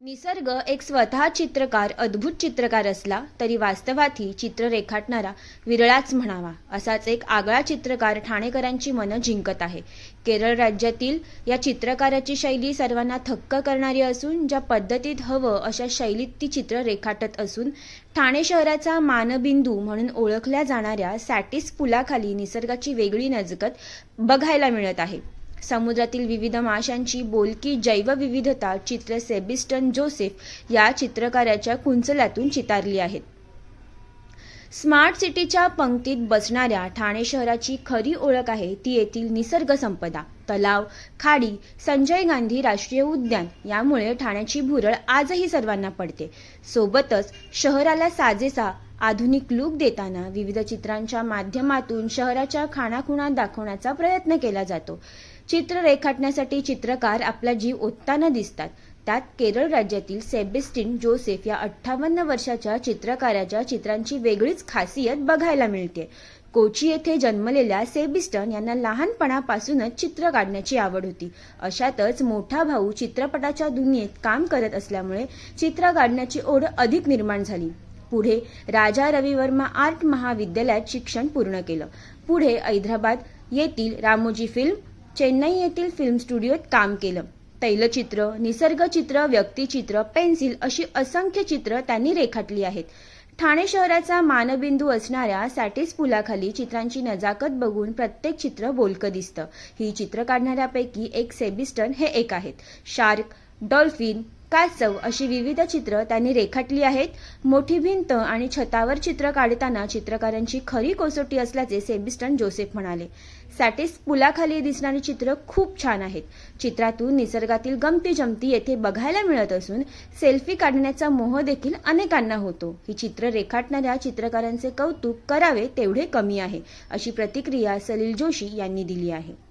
निसर्ग एक स्वतः चित्रकार अद्भुत चित्रकार असला तरी वास्तवातही चित्र रेखाटणारा विरळाच म्हणावा असाच एक आगळा चित्रकार ठाणेकरांची मनं जिंकत आहे. केरळ राज्यातील या चित्रकाराची शैली सर्वांना थक्क करणारी असून ज्या पद्धतीत हवं अशा शैलीत ती चित्र रेखाटत असून ठाणे शहराचा मानबिंदू म्हणून ओळखल्या जाणाऱ्या सॅटिस पुलाखाली निसर्गाची वेगळी नजकत बघायला मिळत आहे. समुद्रातील विविध माशांची बोलकी जैवविविधता चित्र सेबिस्टन जोसेफ या चित्रकाराच्या कुंचल्यातून चितारली आहेत. स्मार्ट सिटीच्या पंक्तीत बसणाऱ्या ठाणे शहराची खरी ओळख आहे ती येथील निसर्ग संपदा तलाव खाडी संजय गांधी राष्ट्रीय उद्यान यामुळे ठाण्याची भुरळ आजही सर्वांना पडते. सोबतच शहराला साजेसा आधुनिक लूक देताना विविध चित्रांच्या माध्यमातून शहराच्या खाणाखुणा दाखवण्याचा प्रयत्न केला जातो. चित्र रेखाटण्यासाठी चित्रकार आपला जीव ओतताना दिसतात. त्यात केरळ राज्यातील सेबेस्टिन जोसेफ या अठ्ठावन्न वर्षाच्या चित्रकाराच्या चित्रांची वेगळीच खासियत बघायला मिळते. कोची येथे जन्मलेल्या सेबिस्टन यांना लहानपणापासूनच चित्र काढण्याची आवड होती. अशातच मोठा भाऊ चित्रपटाच्या दुनियेत काम करत असल्यामुळे चित्र काढण्याची ओढ अधिक निर्माण झाली. पुढे राजा रविवर्मा आर्ट महाविद्यालयात शिक्षण पूर्ण केलं. पुढे हैदराबाद येथील रामोजी फिल्म चेन्नई येथील फिल्म स्टुडिओत काम केलं. तैलचित्र निसर्गचित्र व्यक्तिचित्र पेन्सिल अशी असंख्य चित्र त्यांनी रेखाटली आहेत. ठाणे शहराचा मानबिंदू असणाऱ्या सॅटिस पुलाखाली चित्रांची नजाकत बघून प्रत्येक चित्र बोलकं दिसतं. ही चित्र काढणाऱ्यापैकी एक सेबिस्टन हे एक आहेत. शार्क डॉल्फिन कासव अशी विविध चित्र त्यांनी रेखाटली आहेत. मोठी भिंत आणि छतावर चित्र काढताना चित्रकारांची खरी कसोटी असल्याचे सेबिस्टन जोसेफ म्हणाले. सॅटिस पुलाखाली दिसणारी चित्र खूप छान आहेत. चित्रातून निसर्गातील गमती जमती येथे बघायला मिळत असून सेल्फी काढण्याचा मोह देखील अनेकांना होतो. ही चित्र रेखाटणाऱ्या चित्रकारांचे कौतुक करावे तेवढे कमी आहे अशी प्रतिक्रिया सलील जोशी यांनी दिली आहे.